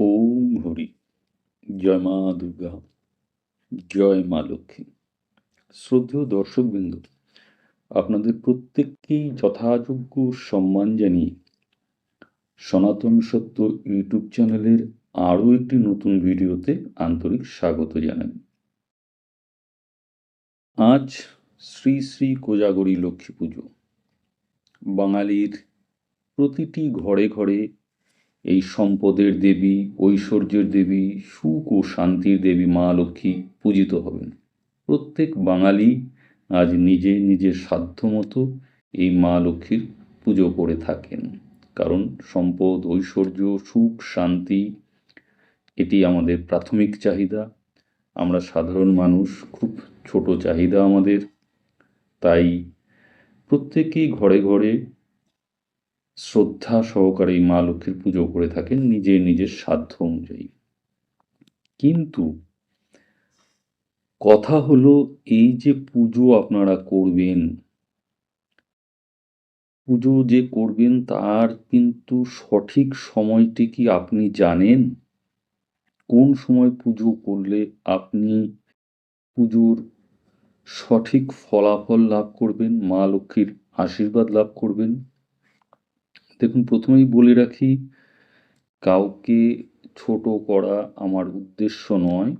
ওম হরি জয় মা দুর্গা, জয় মা লক্ষ্মী। শ্রদ্ধেয় দর্শকবৃন্দ, আপনাদের প্রত্যেককেই যথাযোগ্য সম্মান জানিয়ে সনাতন সত্য ইউটিউব চ্যানেলের আরও একটি নতুন ভিডিওতে আন্তরিক স্বাগত জানাই। আজ শ্রী শ্রী কোজাগরী লক্ষ্মী পুজো। বাঙালির প্রতিটি ঘরে ঘরে এই সম্পদের দেবী, ঐশ্বর্যের দেবী, সুখ ও শান্তির দেবী মা লক্ষ্মী পূজিত হবেন। প্রত্যেক বাঙালি আজ নিজে নিজের সাধ্যমতো এই মা লক্ষ্মীর পুজো করে থাকেন। কারণ সম্পদ, ঐশ্বর্য, সুখ, শান্তি, এটি আমাদের প্রাথমিক চাহিদা। আমরা সাধারণ মানুষ, খুব ছোট চাহিদা আমাদের। তাই প্রত্যেকেই ঘরে ঘরে শ্রদ্ধা সহকারে মা লক্ষ্মীর পুজো করে থাকেন নিজের নিজের সাধ্য অনুযায়ী। কিন্তু কথা হলো, এই যে পুজো আপনারা করবেন, পুজো যে করবেন তার কিন্তু সঠিক সময়টি কি আপনি জানেন? কোন সময় পুজো করলে আপনি পুজোর সঠিক ফলাফল লাভ করবেন, মা লক্ষ্মীর আশীর্বাদ লাভ করবেন? দেখুন, প্রথমেই বলে রাখি, কাউকে ছোট করা আমার উদ্দেশ্য নয়,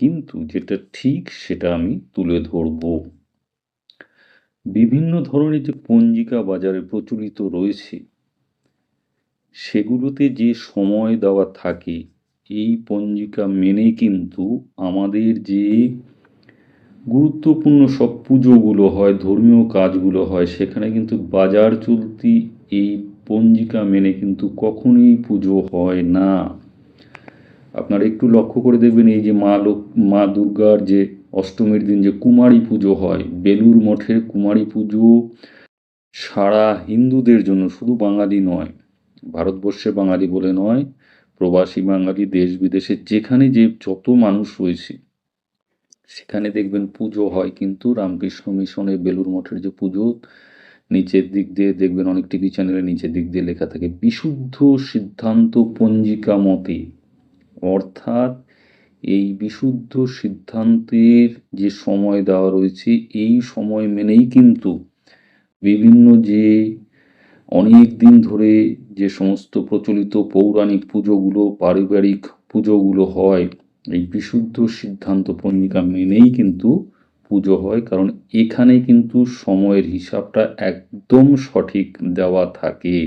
কিন্তু যেটা ঠিক সেটা আমি তুলে ধরব। বিভিন্ন ধরনের যে পঞ্জিকা বাজারে প্রচলিত রয়েছে, সেগুলোতে যে সময় দেওয়া থাকে, এই পঞ্জিকা মেনে কিন্তু আমাদের যে গুরুত্বপূর্ণ সব পুজোগুলো হয়, ধর্মীয় কাজগুলো হয়, সেখানে কিন্তু বাজার চলতি এই পঞ্জিকা মেনে কিন্তু কখনোই পুজো হয় না। আপনারা একটু লক্ষ্য করে দেখবেন এই যে মা লোক মা দুর্গার যে অষ্টমীর দিন যে কুমারী পুজো হয় বেলুর মঠের কুমারী পুজো সারা হিন্দুদের জন্য শুধু বাঙালি নয়, ভারতবর্ষে বাঙালি বলে নয়, প্রবাসী বাঙালি, দেশ বিদেশে যেখানে যে যত মানুষ রয়েছে, সেখানে দেখবেন পুজো হয়। কিন্তু রামকৃষ্ণ মিশনে বেলুর মঠের যে পুজো নিচের দিক দিয়ে দেখবেন অনেক টিভি চ্যানেলে নিচের দিক দিয়ে লেখা থাকে, বিশুদ্ধ সিদ্ধান্ত পঞ্জিকা মতে। অর্থাৎ এই বিশুদ্ধ সিদ্ধান্তের যে সময় দেওয়া রয়েছে, এই সময় মেনেই কিন্তু বিভিন্ন যে অনেক দিন ধরে যে সমস্ত প্রচলিত পৌরাণিক পুজোগুলো, পারিবারিক পুজোগুলো হয়, এই বিশুদ্ধ সিদ্ধান্ত পঞ্জিকা মেনেই কিন্তু পুজো হয়, কারণ এখানে কিন্তু সময়ের হিসাবটা একদম সঠিক দেওয়া থাকে।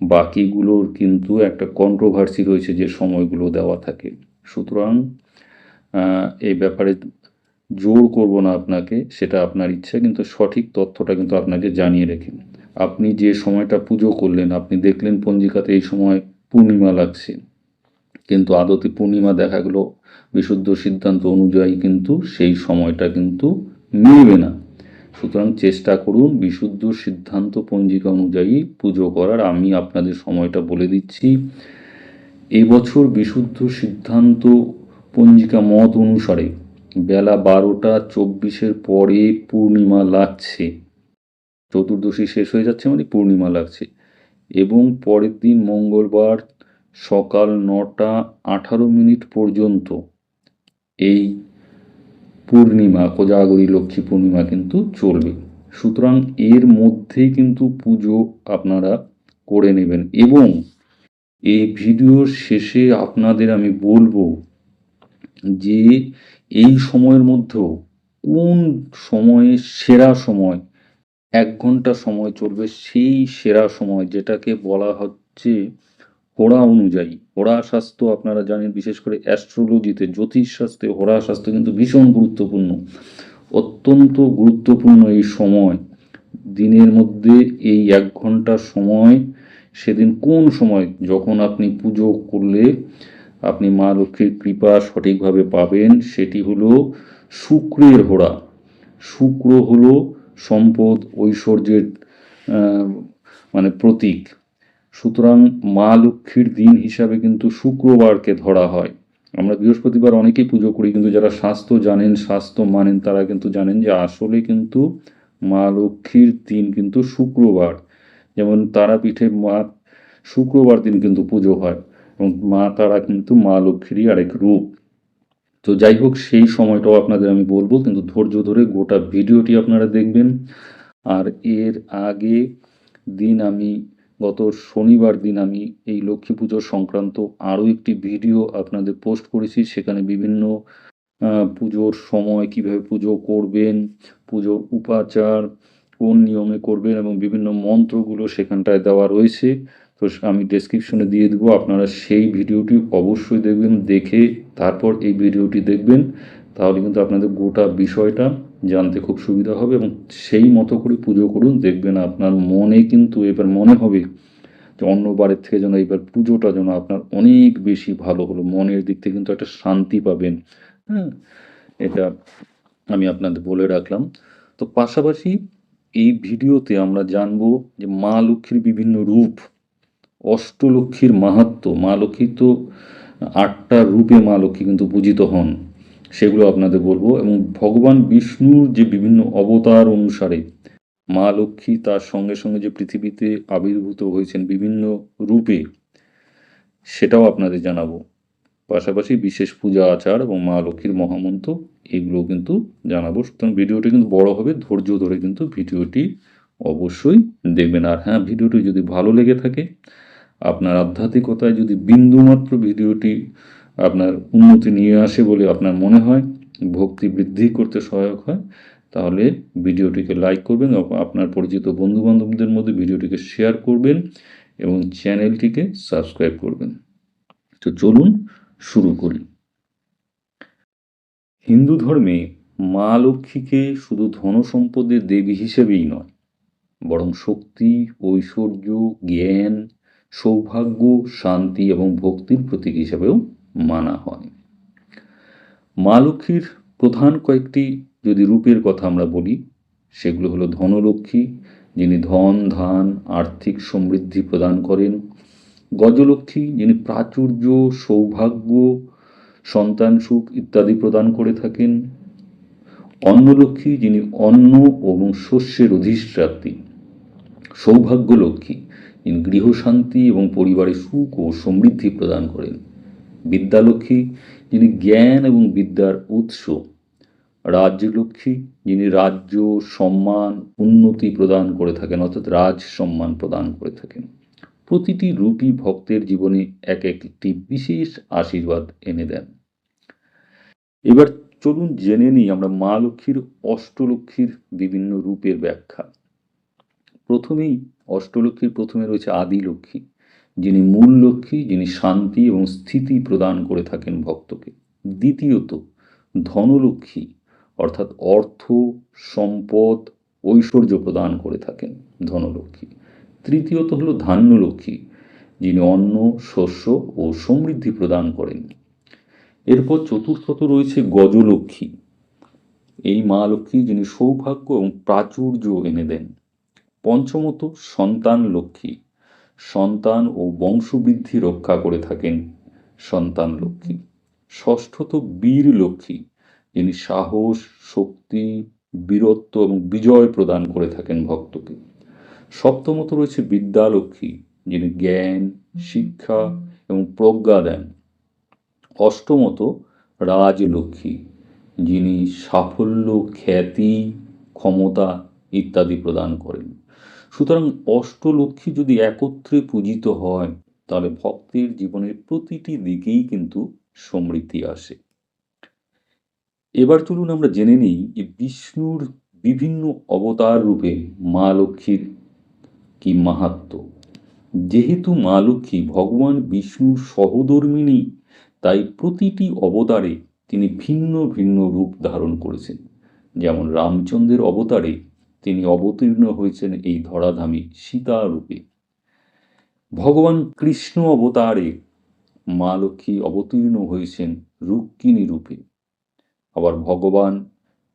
বাকিগুলোর কিন্তু একটা কন্ট্রোভার্সি রয়েছে যে সময়গুলো দেওয়া থাকে। সুতরাং এই ব্যাপারে জোর করব না আপনাকে, সেটা আপনার ইচ্ছা, কিন্তু সঠিক তথ্যটা কিন্তু আপনাকে জানিয়ে রেখে। আপনি যে সময়টা পুজো করলেন, আপনি দেখলেন পঞ্জিকাতে এই সময় পূর্ণিমা লাগছে। কিন্তু আদতে পূর্ণিমা দেখা গেলো বিশুদ্ধ সিদ্ধান্ত অনুযায়ী কিন্তু সেই সময়টা কিন্তু মিলবে না। সুতরাং চেষ্টা করুন বিশুদ্ধ সিদ্ধান্ত পঞ্জিকা অনুযায়ী পুজো করার। আমি আপনাদের সময়টা বলে দিচ্ছি। এবছর বিশুদ্ধ সিদ্ধান্ত পঞ্জিকা মত অনুসারে বেলা বারোটা চব্বিশের পরে পূর্ণিমা লাগছে। চতুর্দশী শেষ হয়ে যাচ্ছে মানে পূর্ণিমা লাগছে। এবং পরের দিন মঙ্গলবার সকাল নটা আঠারো মিনিট পর্যন্ত এই পূর্ণিমা, কোজাগরী লক্ষ্মী পূর্ণিমা কিন্তু চলবে। সুতরাং এর মধ্যেই কিন্তু পুজো আপনারা করে নেবেন এবং এই ভিডিওর শেষে আপনাদের আমি বলব যে এই সময়ের মধ্যেও কোন সময়ে সেরা সময়, এক ঘণ্টা সময় চলবে সেই সেরা সময় যেটাকে বলা হচ্ছে হোড়া অনুযায়ী হোড়া স্বাস্থ্য আপনারা জানেন, বিশেষ করে অ্যাস্ট্রোলজিতে জ্যোতিষ শাস্ত্রে হোড়া স্বাস্থ্য কিন্তু ভীষণ গুরুত্বপূর্ণ। অত্যন্ত গুরুত্বপূর্ণ এই সময়। দিনের মধ্যে এই এক ঘণ্টা সময়, সেদিন কোন সময় যখন আপনি পুজো করলে আপনি মা লক্ষ্মীর কৃপা সঠিকভাবে পাবেন, সেটি হলো শুক্রের হোড়া শুক্র হলো সম্পদ, ঐশ্বর্যের মানে প্রতীক। সুতরাং মা লক্ষ্মীর দিন হিসাবে কিন্তু শুক্রবারকে ধরা হয়। আমরা বৃহস্পতিবার অনেকেই পুজো করি, কিন্তু যারা স্বাস্থ্য জানেন, স্বাস্থ্য মানেন, তারা কিন্তু জানেন যে আসলে কিন্তু মা লক্ষ্মীর দিন কিন্তু শুক্রবার। যেমন তারাপীঠে মা শুক্রবার দিন কিন্তু পুজো হয় এবং মা তারা কিন্তু মা লক্ষ্মীরই আরেক রূপ। তো যাই হোক, সেই সময়টাও আপনাদের আমি বলব, কিন্তু ধৈর্য ধরে গোটা ভিডিওটি আপনারা দেখবেন। আর এর আগে দিন আমি গত শনিবার দিন আমি এই লক্ষ্মী পুজো সংক্রান্ত আরও একটি ভিডিও আপনাদের পোস্ট করেছি। সেখানে বিভিন্ন পুজোর সময় কীভাবে পুজো করবেন, পুজোর উপাচার, কোন নিয়মে করবেন এবং বিভিন্ন মন্ত্রগুলো সেখানটায় দেওয়া রয়েছে। তো আমি ডেসক্রিপশনে দিয়ে দেবো। আপনারা সেই ভিডিওটি অবশ্যই দেখবেন, দেখে তারপর এই ভিডিওটি দেখবেন। তাহলে কিন্তু আপনাদের গোটা বিষয়টা জানতে খুব সুবিধা হবে এবং সেই মতো করে পুজো করুন। দেখবেন আপনার মনে কিন্তু এবার মনে হবে যে অন্যবারের থেকে যেন এবার পুজোটা যেন আপনার অনেক বেশি ভালো হলো। মনের দিক থেকে কিন্তু একটা শান্তি পাবেন। হ্যাঁ এটা আমি আপনাদের বলে রাখলাম। তো পাশাপাশি এই ভিডিওতে আমরা জানব যে মা লক্ষ্মীর বিভিন্ন রূপ, অষ্টলক্ষ্মীর মাহাত্ম্য। মা লক্ষ্মী তো আটটা রূপে মা লক্ষ্মী কিন্তু পূজিত হন। সেগুলো আপনাদের বলব এবং ভগবান বিষ্ণুর যে বিভিন্ন অবতার অনুসারে মা লক্ষ্মী তার সঙ্গে সঙ্গে যে পৃথিবীতে আবির্ভূত হয়েছেন বিভিন্ন রূপে, সেটাও আপনাদের জানাব। পাশাপাশি বিশেষ পূজা, আচার এবং মা লক্ষ্মীর মহামন্ত্র এগুলো কিন্তু জানাব। সুতরাং ভিডিওটি কিন্তু বড় হবে, ধৈর্য ধরে কিন্তু ভিডিওটি অবশ্যই দেখবেন। আর হ্যাঁ ভিডিওটি যদি ভালো লেগে থাকে, আপনার আধ্যাত্মিকতায় যদি বিন্দুমাত্র ভিডিওটি আপনার উন্নতি নিয়ে আসে বলে আপনার মনে হয়, ভক্তি বৃদ্ধি করতে সহায়ক হয়, তাহলে ভিডিওটিকে লাইক করবেন আপনার পরিচিত বন্ধু বান্ধবদের মধ্যে ভিডিওটিকে শেয়ার করবেন এবং চ্যানেলটিকে সাবস্ক্রাইব করবেন। তো চলুন শুরু করি। হিন্দু ধর্মে মা লক্ষ্মীকে শুধু ধন সম্পদের দেবী হিসেবেই নয়, বরং শক্তি, ঐশ্বর্য, জ্ঞান, সৌভাগ্য, শান্তি এবং ভক্তির প্রতীক হিসেবেও মানা হয়। মা লক্ষ্মীর প্রধান কয়েকটি যদি রূপের কথা আমরা বলি, সেগুলো হলো ধনলক্ষ্মী, যিনি ধন, ধান, আর্থিক সমৃদ্ধি প্রদান করেন। গজলক্ষ্মী, যিনি প্রাচুর্য, সৌভাগ্য, সন্তান সুখ ইত্যাদি প্রদান করে থাকেন। অন্নলক্ষ্মী, যিনি অন্ন এবং শস্যের অধিষ্ঠাত্রী। সৌভাগ্য লক্ষ্মী যিনি গৃহশান্তি এবং পরিবারে সুখ ও সমৃদ্ধি প্রদান করেন। বিদ্যালক্ষ্মী, যিনি জ্ঞান এবং বিদ্যার উৎস। রাজ্যলক্ষ্মী, যিনি রাজ্য, সম্মান, উন্নতি প্রদান করে থাকেন, অর্থাৎ রাজ সম্মান প্রদান করে থাকেন। প্রতিটি রূপী ভক্তের জীবনে এক একটি বিশেষ আশীর্বাদ এনে দেন। এবার চলুন জেনে নিই আমরা মা লক্ষ্মীর অষ্টলক্ষ্মীর বিভিন্ন রূপের ব্যাখ্যা। প্রথমেই অষ্টলক্ষ্মীর প্রথমে রয়েছে আদি লক্ষ্মী। যিনি মূল লক্ষ্মী, যিনি শান্তি এবং স্থিতি প্রদান করে থাকেন ভক্তকে। দ্বিতীয়ত, ধনলক্ষ্মী, অর্থাৎ অর্থ, সম্পদ, ঐশ্বর্য প্রদান করে থাকেন ধনলক্ষ্মী। তৃতীয়ত হলো ধান্যলক্ষ্মী, যিনি অন্ন, শস্য ও সমৃদ্ধি প্রদান করেন। এরপর চতুর্থত রয়েছে গজলক্ষ্মী। এই মা লক্ষ্মী যিনি সৌভাগ্য এবং প্রাচুর্য এনে দেন। পঞ্চমত সন্তান লক্ষ্মী সন্তান ও বংশবৃদ্ধি রক্ষা করে থাকেন সন্তান লক্ষ্মী। ষষ্ঠত বীর লক্ষ্মী, যিনি সাহস, শক্তি, বীরত্ব এবং বিজয় প্রদান করে থাকেন ভক্তকে। সপ্তমত রয়েছে বিদ্যালক্ষ্মী যিনি জ্ঞান, শিক্ষা এবং প্রজ্ঞা দেন। অষ্টমত রাজলক্ষ্মী যিনি সাফল্য, খ্যাতি, ক্ষমতা ইত্যাদি প্রদান করেন। সুতরাং অষ্টলক্ষ্মী যদি একত্রে পূজিত হয়, তাহলে ভক্তের জীবনের প্রতিটি দিকেই কিন্তু সমৃদ্ধি আসে। এবার চলুন আমরা জেনে নিই যে বিষ্ণুর বিভিন্ন অবতার রূপে মা লক্ষ্মীর কি মাহাত্ম। যেহেতু মা লক্ষ্মী ভগবান বিষ্ণুর সহধর্মিণী, তাই প্রতিটি অবতারে তিনি ভিন্ন ভিন্ন রূপ ধারণ করেছেন। যেমন রামচন্দ্রের অবতারে তিনি অবতীর্ণ হয়েছেন এই ধরাধামী সীতা রূপে। ভগবান কৃষ্ণ অবতারে মা লক্ষ্মী অবতীর্ণ হয়েছেন রুক্মিণী রূপে। আবার ভগবান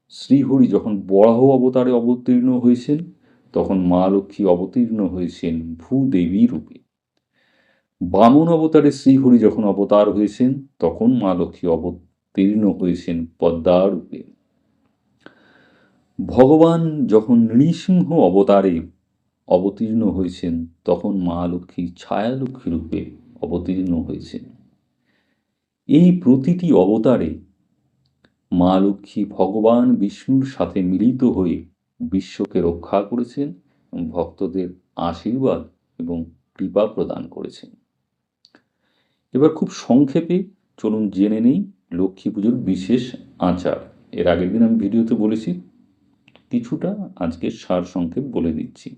শ্রীহরি যখন বরাহ অবতারে অবতীর্ণ হয়েছেন, তখন মা লক্ষ্মী অবতীর্ণ হয়েছেন ভূদেবী রূপে। বামন অবতারে শ্রীহরি যখন অবতার হয়েছেন, তখন মা লক্ষ্মী অবতীর্ণ হয়েছেন পদ্মা রূপে। ভগবান যখন নৃসিংহ অবতারে অবতীর্ণ হয়েছেন, তখন মা লক্ষ্মী ছায়ালক্ষ্মী রূপে অবতীর্ণ হয়েছে এই প্রতিটি অবতারে মা লক্ষ্মী ভগবান বিষ্ণুর সাথে মিলিত হয়ে বিশ্বকে রক্ষা করেছেন, ভক্তদের আশীর্বাদ এবং কৃপা প্রদান করেছেন। এবার খুব সংক্ষেপে চলুন জেনে নেই লক্ষ্মী পুজোর বিশেষ আচার। এর আগের দিন আমি ভিডিওতে বলেছি কিছুটা আজকে সার সংক্ষেপ বলে দিচ্ছি।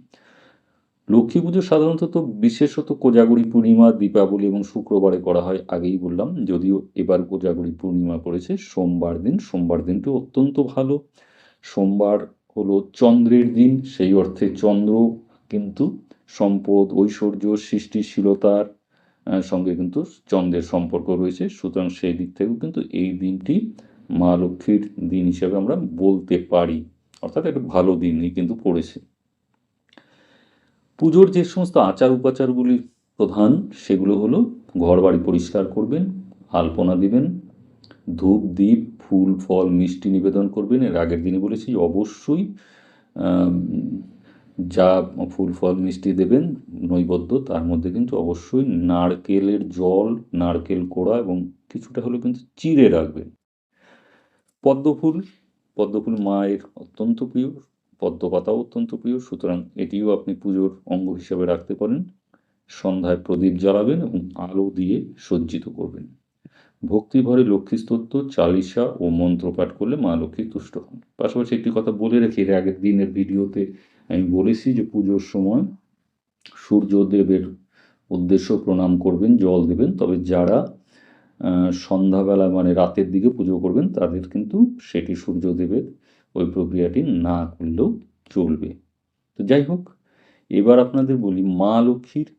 লক্ষ্মী পুজো সাধারণত বিশেষত কোজাগরি পূর্ণিমা, দীপাবলি এবং শুক্রবারে করা হয়, আগেই বললাম, যদিও এবার কোজাগরি পূর্ণিমা পড়েছে, সোমবার দিন, সোমবার দিনটি অত্যন্ত ভালো। সোমবার হলো চন্দ্রের দিন, সেই অর্থে চন্দ্র কিন্তু সম্পদ, ঐশ্বর্য, সৃষ্টিশীলতার সঙ্গে কিন্তু চন্দ্রের সম্পর্ক রয়েছে। সুতরাং সেই দিক থেকেও কিন্তু এই দিনটি মা লক্ষ্মীর দিন হিসেবে আমরা বলতে পারি। অর্থাৎ একটা ভালো দিনই কিন্তু পড়েছে। পুজোর যে সমস্ত আচার উপাচারগুলি প্রধান, সেগুলো হলো ঘর বাড়ি পরিষ্কার করবেন, আলপনা দিবেন, ধূপ দ্বীপ ফুল, ফল, মিষ্টি নিবেদন করবেন। এর আগের দিনে বলেছি, অবশ্যই যা ফুল, ফল, মিষ্টি দেবেন, নৈবেদ্য, তার মধ্যে কিন্তু অবশ্যই নারকেলের জল, নারকেল কোড়া এবং কিছুটা হলেও কিন্তু চিড়ে রাখবেন। পদ্মফুল পদ্মফুল মায়ের অত্যন্ত প্রিয়, পদ্মপাতাও অত্যন্ত প্রিয়, সুতরাং এটিও আপনি পুজোর অঙ্গ হিসেবে রাখতে পারেন, সন্ধ্যায় প্রদীপ জ্বালাবেন এবং আলো দিয়ে সজ্জিত করবেন। ভক্তিভরে লক্ষ্মী স্তোত্র চালিসা ও মন্ত্র পাঠ করলে মা লক্ষ্মী তুষ্ট হন। পাশাপাশি একটি কথা বলে রেখে, এর আগের দিনের ভিডিওতে আমি বলেছি যে পুজোর সময় সূর্যদেবের উদ্দেশ্য প্রণাম করবেন, জল দেবেন, তবে যারা সন্ধ্যাবেলা মানে রাতের দিকে পুজো করবেন, তাদের কিন্তু সেটি সূর্যদেবের ওই প্রক্রিয়াটি না করলেও চলবে। তো যাই হোক, এবার আপনাদের বলি মা লক্ষ্মীর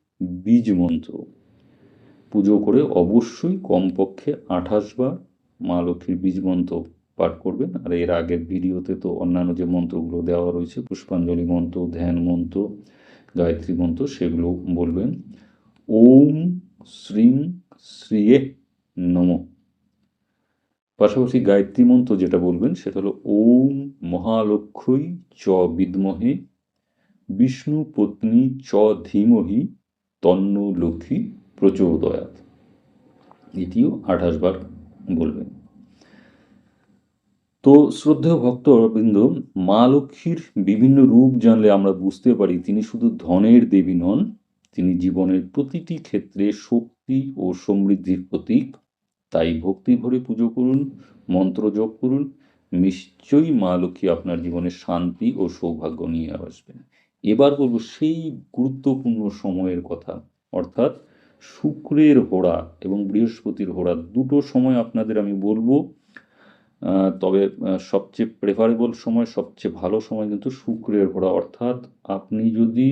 বীজ মন্ত্র। পুজো করে অবশ্যই কমপক্ষে আঠাশ বার মা লক্ষ্মীর বীজ মন্ত্র পাঠ করবেন। আর এর আগের ভিডিওতে তো অন্যান্য যে মন্ত্রগুলো দেওয়া রয়েছে, পুষ্পাঞ্জলি মন্ত্র, ধ্যান মন্ত্র, গায়ত্রী মন্ত্র সেগুলো বলবেন। ওম শ্রীং শ্রিয়ে নম। পাশাপাশি গায়ত্রী মন্ত্র যেটা বলবেন, সেটা হলো, ওম মহালক্ষ্মী চ বিদ্মহে, বিষ্ণু পত্নী চ ধীমহি, তন্ন লক্ষ্মী প্রচোদয়াত। এটিও আঠাশ বার বলবেন। তো শ্রদ্ধেয় ভক্তবৃন্দ, মা লক্ষ্মীর বিভিন্ন রূপ জানলে আমরা বুঝতে পারি, তিনি শুধু ধনের দেবী নন, তিনি জীবনের প্রতিটি ক্ষেত্রে শক্তি ও সমৃদ্ধির প্রতীক। তাই ভক্তি ভরে পুজো করুন, মন্ত্র জপ করুন, নিশ্চয়ই মা লক্ষ্মী আপনার জীবনে শান্তি ও সৌভাগ্য নিয়ে আসবেন। এবার বলব সেই গুরুত্বপূর্ণ সময়ের কথা, অর্থাৎ শুক্রের হোড়া এবং বৃহস্পতির হোড়া দুটো সময় আপনাদের আমি বলব। তবে সবচেয়ে প্রেফারেবল সময়, সবচেয়ে ভালো সময় কিন্তু শুক্রের হোড়া, অর্থাৎ আপনি যদি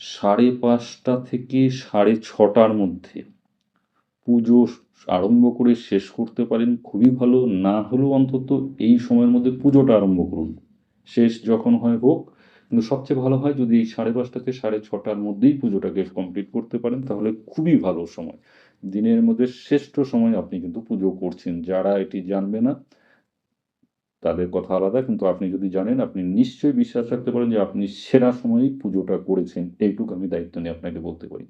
সাড়ে পাঁচটা থেকে সাড়ে ছটার মধ্যে পুজো আরম্ভ করে শেষ করতে পারেন, খুবই ভালো। না হলেও অন্তত এই সময়ের মধ্যে পুজোটা আরম্ভ করুন। শেষ যখন হয় হোক, কিন্তু সবচেয়ে ভালো হয় যদি এই সাড়ে পাঁচটা থেকে সাড়ে ছটার মধ্যেই পুজোটাকে কমপ্লিট করতে পারেন, তাহলে খুবই ভালো সময়। দিনের মধ্যে শ্রেষ্ঠ সময় আপনি কিন্তু পুজো করছেন। যারা এটি জানবে না, তাদের কথা আলাদা, কিন্তু আপনি যদি জানেন, আপনি নিশ্চয়ই বিশ্বাস রাখতে পারেন যে আপনি সেরা সময়েই পুজোটা করেছেন। এইটুকু আমি দায়িত্ব নিয়ে আপনাকে বলতে পারি।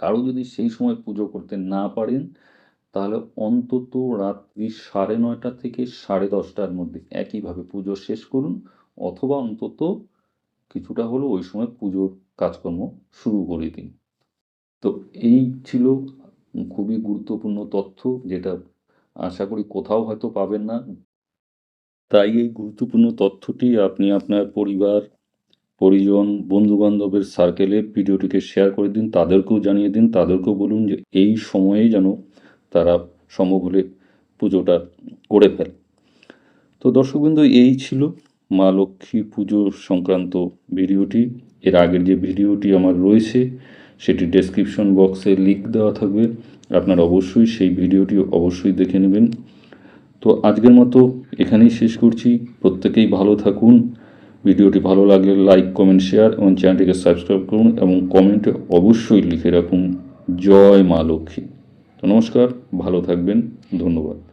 কারও যদি সেই সময় পুজো করতে না পারেন, তাহলে অন্তত রাত্রি সাড়ে নয়টা থেকে সাড়ে দশটার মধ্যে একইভাবে পুজো শেষ করুন, অথবা অন্তত কিছুটা হলেও ওই সময় পুজোর কাজকর্ম শুরু করে দিন। তো এই ছিল খুবই গুরুত্বপূর্ণ তথ্য, যেটা আশা করি কোথাও হয়তো পাবেন না। তাই এই গুরুত্বপূর্ণ তথ্যটি আপনি আপনার পরিবার পরিজন বন্ধু বান্ধবের সার্কেলে ভিডিওটিকে শেয়ার করে দিন, তাদেরকেও জানিয়ে দিন, তাদেরকেও বলুন যে এই সময়ে যেন তারা সম্ভব হলে পুজোটা করে ফেলে। তো দর্শকবৃন্দ, এই ছিল মা লক্ষ্মী পুজো সংক্রান্ত ভিডিওটি। এর আগের যে ভিডিওটি আমার রয়েছে, সেটি ডেসক্রিপশন বক্সে লিঙ্ক দেওয়া থাকবে। আপনারা অবশ্যই সেই ভিডিওটি অবশ্যই দেখে নেবেন। তো আজকের মতো এখানেই শেষ করছি। প্রত্যেকেই ভালো থাকুন। ভিডিওটি ভালো লাগলে লাইক, কমেন্ট, শেয়ার এবং চ্যানেলটিকে সাবস্ক্রাইব করুন এবং কমেন্টে অবশ্যই লিখে রাখুন, জয় মা লক্ষ্মী। তো নমস্কার, ভালো থাকবেন, ধন্যবাদ।